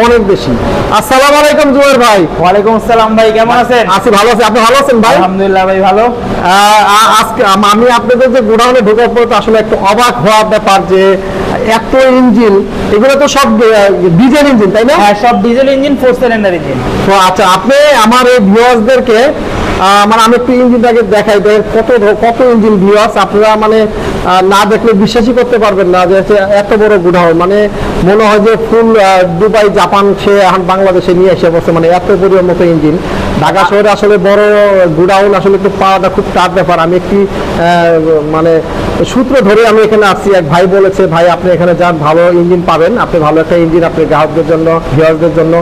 অনেক বেশি। আসসালামু আলাইকুম জুয়ের ভাই। ওয়ালাইকুম আসসালাম ভাই কেমন আছেন? আছি ভালো আছি। আপনি ভালো আছেন ভাই? আলহামদুলিল্লাহ ভাই ভালো। আজকে আমি আপনাদের যে গোডাউনে ঢোকার পর তো আসলে একটু অবাক হওয়ার ব্যাপার যে এত ইঞ্জিন এগুলো তো সব ডিজেল ইঞ্জিন তাই না? হ্যাঁ সব diesel engine four cylinder engine তো আচ্ছা আপনি আমার এই ভিউয়ার্সদেরকে মানে আমি একটু ইঞ্জিনটাকে দেখাই দেয় কত কত ইঞ্জিন ভিউয়ার্স আপনারা মানে না দেখলে বিশ্বাসই করতে পারবেন না যে এত বড় গুডাউন। মানে মনে হয় যে ফুল দুবাই, জাপান, সে এখন বাংলাদেশে নিয়ে এসে বসে মানে এত বড় মতো ইঞ্জিন ঢাকা শহরে আসলে বড় গুডাউন আসলে একটু পাওয়াটা খুব টাফ ব্যাপার। আমি একটি মানে সূত্র ধরে আমি এখানে আসছি এক ভাই বলেছে, ভাই, আপনি এখানে যান, ভালো ইঞ্জিন পাবেন। আপনি ভালো একটা ইঞ্জিন আপনি গ্রাহকদের জন্য ভিউয়ারদের জন্য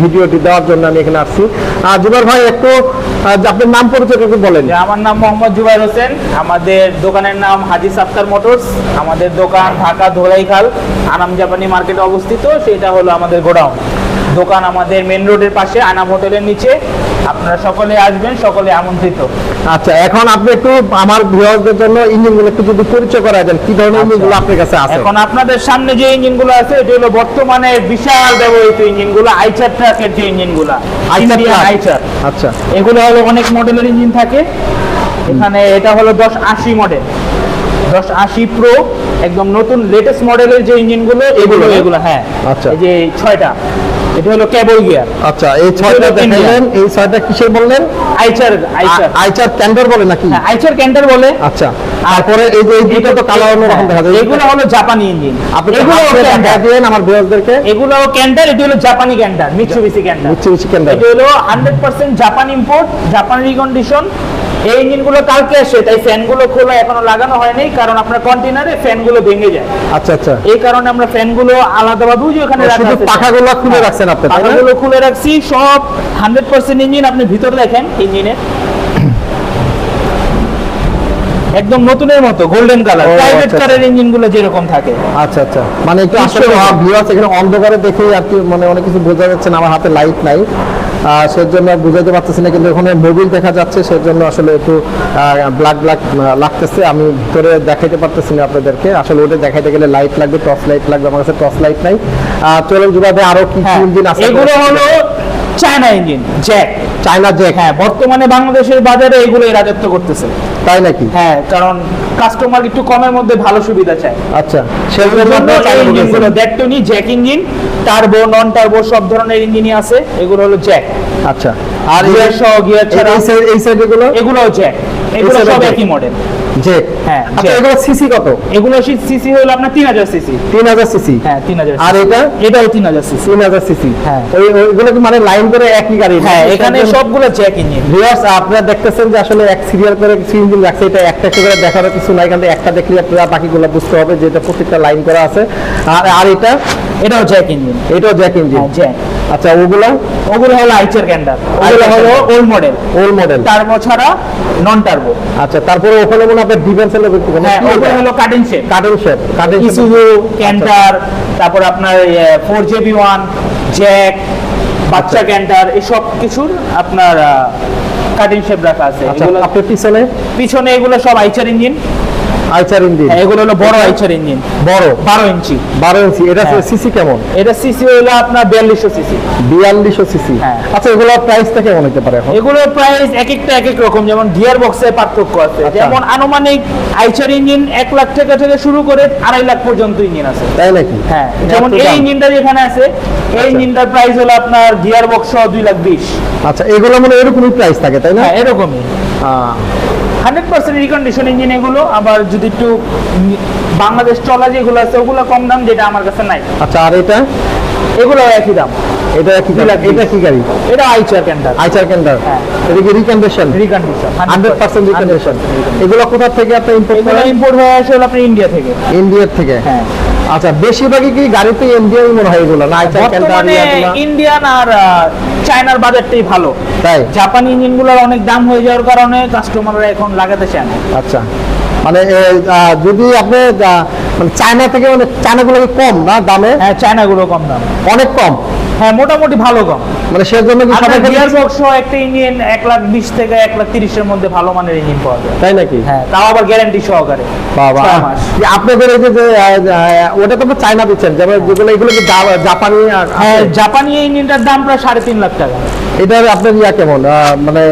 ভিডিও দেওয়ার জন্য আমি এখানে আসছি। আর জুবার ভাই, একটু আপনার নাম পরিচয় একটু বলেন। আমার নাম মোহাম্মদ জুবাইর হোসেন। আমাদের দোকানের নাম হাজি সাফকার মোটরস। আমাদের দোকান ঢাকা ধোলাইখাল, আনাম জাপানি মার্কেটে অবস্থিত। সেটা হলো আমাদের গোডাউন। দোকান আমাদের মেন রোডের পাশে আনাম হোটেলের নিচে। আপনারা সকলে আসবেন সকলে আমন্ত্রিত। আচ্ছা এখন আপনি একটু আমার ভিউয়ারদের জন্য ইঞ্জিনগুলো একটু যদি পরিচয় করা যান কি ধরনের ইঞ্জিনগুলো আপনার কাছে আছে? এখন আপনাদের সামনে যে ইঞ্জিনগুলো আছে এটা হলো বর্তমানে বিশাল ব্যবহৃত ইঞ্জিনগুলো আইচার ট্রাকের যে ইঞ্জিনগুলো আইচার ট্রাক। আইচার। আচ্ছা। এগুলো হলো অনেক মডেলের ইঞ্জিন থাকে। এখানে এটা হলো দশ আশি মডেল দশ আশি প্রো একদম নতুন লেটেস্ট মডেলের যে ইঞ্জিনগুলো এগুলো এগুলো? হ্যাঁ। আচ্ছা। এই যে ছয়টা। এটা হলো কেবল গিয়ার আচ্ছা এই ছয়টা এগুলো দেখাইলেন এই ছয়টা কিসের বললেন? আইচার আইচার আইচার ক্যান্ডার বলে নাকি? আইচার ক্যান্টার বলে। আচ্ছা তারপরে এই যে দুটো তো কালার অন্যরকম দেখা যায় এগুলো হলো জাপানি ইঞ্জিন আপনি এগুলো দেখা দিয়েন আমার ভিউয়ারদেরকে এগুলো ক্যান্টার এটা হলো জাপানি ক্যান্টার মিৎসুবিশি মিচ্ছি মিচ্ছি ক্যান্ডার এটা হলো hundred percent Japan import Japan recondition এই ইঞ্জিনগুলো কালকে আসে তাই ফ্যানগুলো খোলা এখনও লাগানো হয়নি কারণ আপনার কন্টেনারে ফ্যানগুলো ভেঙে যায়। আচ্ছা আচ্ছা। এই কারণে আমরা ফ্যানগুলো আলাদাভাবে ওখানে শুধু পাখাগুলো খুলে রাখছেন আপনি পাখাগুলো খুলে রাখছি সব হান্ড্রেড পার্সেন্ট ইঞ্জিন আপনি ভিতরে দেখেন ইঞ্জিনের একদম নতুনের মতো গোল্ডেন কালার প্রাইভেট কারের ইঞ্জিনগুলো যেরকম থাকে। আচ্ছা আচ্ছা। মানে একটু আসলে। ভিউয়ার্স এখানে অন্ধকারে দেখে আর কি মানে অনেক কিছু বোঝা যাচ্ছে না আমার হাতে লাইট নাই। সেজন্য বুঝাতে পারতেছি না কিন্তু ওখানে মোবিল দেখা যাচ্ছে সেজন্য আসলে একটু ব্ল্যাক ব্ল্যাক লাগতেছে। আমি ভিতরে দেখাইতে পারতেছি না আপনাদেরকে। আসলে ওটা দেখাইতে গেলে লাইট লাগবে টর্চ লাইট লাগবে আমার কাছে টর্চ লাইট নাই। চলুন জুবাবে আরও কি কি হ্যাঁ, ইঞ্জিন আছে? এগুলো হলো China engine JAC China JAC হ্যাঁ বর্তমানে বাংলাদেশের বাজারে এগুলো রাজত্ব করতেছে। তাই নাকি? হ্যাঁ কারণ কাস্টমার একটু কমের মধ্যে ভালো সুবিধা চায়। আচ্ছা ইঞ্জিনগুলো বলেছেন। দেখটনি JAC engine turbo non turbo সব ধরনের ইঞ্জিনই আছে। এগুলো হলো জ্যাক আচ্ছা। আর গিয়ার সহ গিয়ার ছাড়া। এই সাইড এগুলো? সাইড এগুলো জ্যাক এগুলো সব একই মডেল হ্যাঁ, আচ্ছা এগুলো সিসি কত? এগুলো সিসি হলো আপনার সিসি। সিসি? হ্যাঁ আর এটা? এটাও সিসি। সিসি। হ্যাঁ। ওই ওইগুলো কি মানে লাইন করে একই গাড়ি? হ্যাঁ এখানে সবগুলো জ্যাক ইঞ্জিন। ভিউয়ার্স আপনারা দেখতেছেন যে আসলে এক সিরিয়াল করে কিছু ইঞ্জিন রাখছে। এটা একটা একটা করে দেখার কিছু নাই। কারণ একটা দেখলে আপনারা বাকিগুলো বুঝতে হবে যে এটা প্রত্যেকটা লাইন করা আছে। আর আর এটা এটাও জ্যাক ইঞ্জিন। এটাও জ্যাক ইঞ্জিন। হ্যাঁ জ্যাক। আচ্ছা ওগুলো? ওগুলো হলো আইচার ক্যান্ডার ওগুলো হলো old model old model turbo ছাড়া নন টার্বো আচ্ছা তারপরে ওখানে মনে আপনার ডিফেন্স এর হ্যাঁ ওগুলো হলো cutting shape carton shape carton Isuzu Canter তারপর আপনার ফোর জেবি ওয়ান জ্যাক বাচ্চা ক্যান্টার এসব কিছুর আপনার কাটিং শেপ রাখা আছে। আচ্ছা এগুলো আপনার পিছনে? পিছনে এগুলো সব আইচার ইঞ্জিন। আইচার ইঞ্জিন। এগুলো হলো বড় আইচার ইঞ্জিন। বড়? বারো ইঞ্চি। বারো ইঞ্চি। এটা হ্যাঁ। সিসি কেমন? এটা সিসি হলো আপনার বিয়াল্লিশশো সিসি। বিয়াল্লিশশো সিসি। হ্যাঁ। আচ্ছা এগুলো প্রাইসটা কেমন হতে পারে এখন? এগুলোর প্রাইস এক একটা এক এক রকম যেমন গিয়ার বক্সে পার্থক্য আছে। আচ্ছা। যেমন আনুমানিক আইচার ইঞ্জিন এক লাখ টাকা থেকে শুরু করে আড়াই লাখ পর্যন্ত ইঞ্জিন আছে। তাই নাকি? হ্যাঁ যেমন এই? ইঞ্জিনটা যেখানে আছে এই ইঞ্জিনটার প্রাইস হলো আপনার গিয়ার বক্স সহ দুই লাখ বিশ। আচ্ছা এগুলো মানে এরকমই প্রাইস থাকে তাই না? হ্যাঁ এরকমই। আহ, হান্ড্রেড পার্সেন্ট রিকন্ডিশন ইঞ্জিন এগুলো আবার যদি একটু বাংলাদেশ চলা যেগুলো আছে ওগুলো কম দাম যেটা আমার কাছে নাই। আচ্ছা আর এটা? এগুলো একই দাম। এটা কি গাড়ি? এটা কি গাড়ি? এটা আইচার ক্যান্টার আইচার হ্যাঁ। এটা কি recondition recondition hundred percent recondition এগুলো কোথা থেকে আপনি ইম্পোর্ট করেন? ইম্পোর্ট হয়ে আসে হলো আপনার ইন্ডিয়া থেকে। ইন্ডিয়ার থেকে? হ্যাঁ। আচ্ছা বেশিরভাগই কি গাড়িতে ইন্ডিয়ানই মনে হয় এগুলো? না বর্তমানে ইন্ডিয়ান আর চায়নার বাজারটাই ভালো। তাই? জাপানি ইঞ্জিনগুলোর অনেক দাম হয়ে যাওয়ার কারণে কাস্টমাররা এখন লাগাতে চায় না। আচ্ছা। মানে যদি আপনি মানে চায়না থেকে মানে চায়নাগুলো কম না দামে? হ্যাঁ চায়নাগুলো কম দাম। অনেক কম? হ্যাঁ মোটামুটি ভালো গম। মানে সেজন্য কি সবাই গিয়ার বক্স সহ একটা ইঞ্জিন 1 লাখ বিশ থেকে 1 লাখ তিরিশের মধ্যে ভালো মানের ইঞ্জিন পাওয়া যায়। তাই নাকি? হ্যাঁ তাও আবার গ্যারান্টি সহকারে। বাবা। আপনাদের এই যে ওটা তো চায়না দিচ্ছেন যেমন যেগুলো এগুলো কি জাপানি আর- হ্যাঁ জাপানি ইঞ্জিনটার দাম প্রায় সাড়ে তিন লাখ টাকা। এটার আপনার ইয়া কেমন? মানে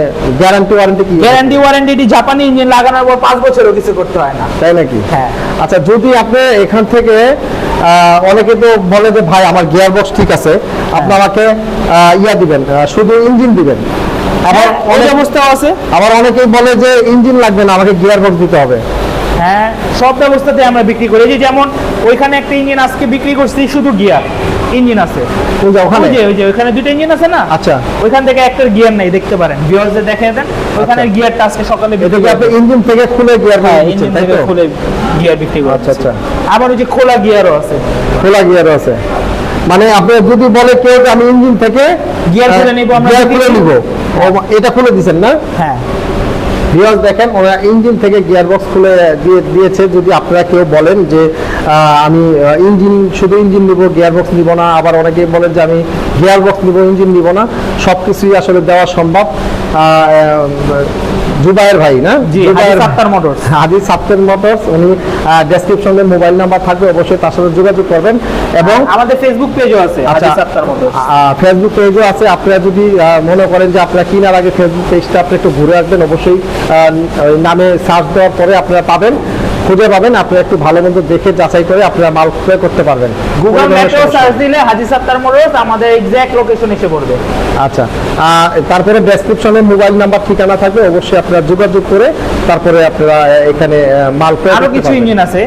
গ্যারান্টি ওয়ারেন্টি কি? গ্যারান্টি ওয়ারেন্টি জাপানি ইঞ্জিন লাগানোর পর পাঁচ বছরও কিছু করতে হয় না। তাই নাকি? হ্যাঁ। আচ্ছা যদি আপনি এখান থেকে অনেকে তো বলে যে ভাই আমার গিয়ার বক্স ঠিক আছে। আপনি আমাকে ইয়া দিবেন শুধু ইঞ্জিন দিবেন। আবার হ্যাঁ অনেক ব্যবস্থাও আছে। আবার অনেকেই বলে যে ইঞ্জিন লাগবে না আমাকে গিয়ার বক্স দিতে হবে। হ্যাঁ সব ব্যবস্থাতে আমরা বিক্রি করি। এই যে যেমন ওইখানে একটা ইঞ্জিন আজকে বিক্রি করছি শুধু গিয়ার ইঞ্জিন আছে। যে ওখানে? যে ওই যে ওইখানে দুটো ইঞ্জিন আছে না? আচ্ছা। ওইখান থেকে একটা গিয়ার নাই দেখতে পারেন। ভিউয়ার্সদের দেখে দেন আচ্ছা। গিয়ারটা আজকে সকালে বিক্রি কি আপনি ইঞ্জিন থেকে খুলে গিয়ার হ্যাঁ ইঞ্জিন থেকে খুলে গিয়ার বিক্রি করছি। আচ্ছা, আচ্ছা। আবার ওই যে খোলা গিয়ারও আছে। খোলা গিয়ার আছে। মানে আপনি যদি বলে কেউ আমি ইঞ্জিন থেকে গিয়ার খুলে নিবো, আমরা গিয়ার খুলে নিব। এটা খুলে দিছেন না? হ্যাঁ। ভিউয়ার্স দেখেন, ওরা ইঞ্জিন থেকে গিয়ার বক্স খুলে দিয়ে দিয়েছে। যদি আপনারা কেউ বলেন যে আমি ইঞ্জিন শুধু ইঞ্জিন নিব গিয়ার বক্স নিব না, আবার অনেকে বলেন যে, আমি গিয়ার বক্স নিব ইঞ্জিন নিব না সব কিছুই আসলে দেওয়া সম্ভব। জুবায়ের ভাই না? আক্তার মোটরস হাদিস সাপ্তের মোটরস উনি ডেসক্রিপশনে মোবাইল নাম্বার থাকবে অবশ্যই তার সাথে যোগাযোগ করবেন। এবং আমাদের ফেসবুক পেজও আছে আচ্ছা হাজির সাত্তার মোটরস ফেসবুক পেজও আছে। আপনারা যদি মনে করেন যে আপনারা কেনার আগে ফেসবুক পেজটা আপনি একটু ঘুরে আসবেন অবশ্যই নামে সার্চ দেওয়ার পরে আপনারা পাবেন। খুঁজে পাবেন আপনারা একটু ভালো মন্দ দেখে যাচাই করে আপনারা মাল ক্রয় করতে পারবেন। গুগল ম্যাপেও সার্চ দিলে হাজি সাত্তার মোটরস আমাদের এক্স্যাক্ট লোকেশন এসে পড়বে। আচ্ছা তারপরে ডেসক্রিপশনে মোবাইল নাম্বার ঠিকানা থাকবে অবশ্যই আপনারা যোগাযোগ করে তারপরে আপনারা এখানে মাল ক্রয় আরও কিছু ইঞ্জিন আছে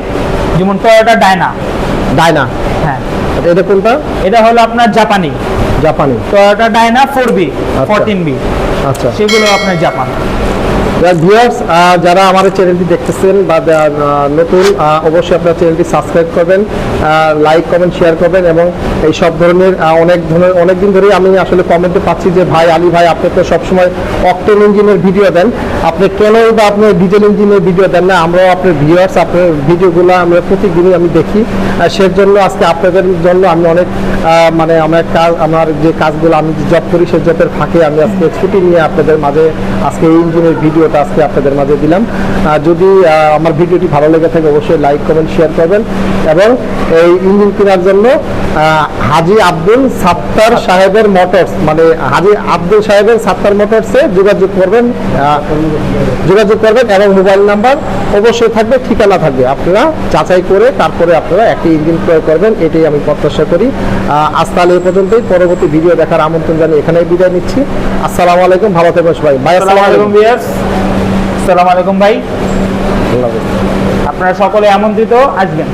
যেমন টয়োটা ডায়না ডায়না হ্যাঁ। এটা কোনটা? এটা হলো আপনার জাপানি জাপানি টয়োটা ডায়না ফোর বি আচ্ছা। ফোরটিন বি আচ্ছা। সেগুলো আপনার জাপান ভিউয়ার্স যারা আমার চ্যানেলটি দেখতেছেন বা নতুন অবশ্যই আপনার চ্যানেলটি সাবস্ক্রাইব করবেন লাইক কমেন্ট শেয়ার করবেন এবং এই সব ধরনের অনেক ধরনের অনেক দিন ধরেই আমি আসলে কমেন্টে পাচ্ছি যে, ভাই, আলী ভাই, আপনি তো সবসময় অকটেন ইঞ্জিনের ভিডিও দেন। আপনি কেন বা আপনি ডিজেল ইঞ্জিনের ভিডিও দেন না? আমরাও আপনার ভিউয়ার্স আপনার ভিডিওগুলো আমরা প্রতিদিনই আমি দেখি। সেজন্য আজকে আপনাদের জন্য আমি অনেক মানে আমার কাজ আমার যে কাজগুলো আমি জব করি, সেই জবের ফাঁকে আমি আজকে ছুটি নিয়ে আপনাদের মাঝে আজকে এই ইঞ্জিনের ভিডিওটা আজকে আপনাদের মাঝে দিলাম। যদি আমার ভিডিওটি ভালো লেগে থাকে, অবশ্যই লাইক, কমেন্ট, শেয়ার করবেন। এবং এই ইঞ্জিন কেনার জন্য হাজি আব্দুল সাত্তার সাহেবের মোটরস মানে হাজি আব্দুল সাহেবের সাত্তার মোটরসে যোগাযোগ করবেন যোগাযোগ করবেন এবং মোবাইল নাম্বার অবশ্যই থাকবে, ঠিকানা থাকবে। আপনারা যাচাই করে তারপরে আপনারা একটি ইঞ্জিন ক্রয় করবেন, এটাই আমি প্রত্যাশা করি। আজ তাহলে এই পর্যন্তই। পরবর্তী ভিডিও দেখার আমন্ত্রণ জানিয়ে এখানেই বিদায় নিচ্ছি। আসসালামু আলাইকুম, ভালো থাকবেন সবাই। ভাই আসসালামু আলাইকুম। আসসালামু আলাইকুম ভাই। আপনারা সকলে আমন্ত্রিত আসবেন।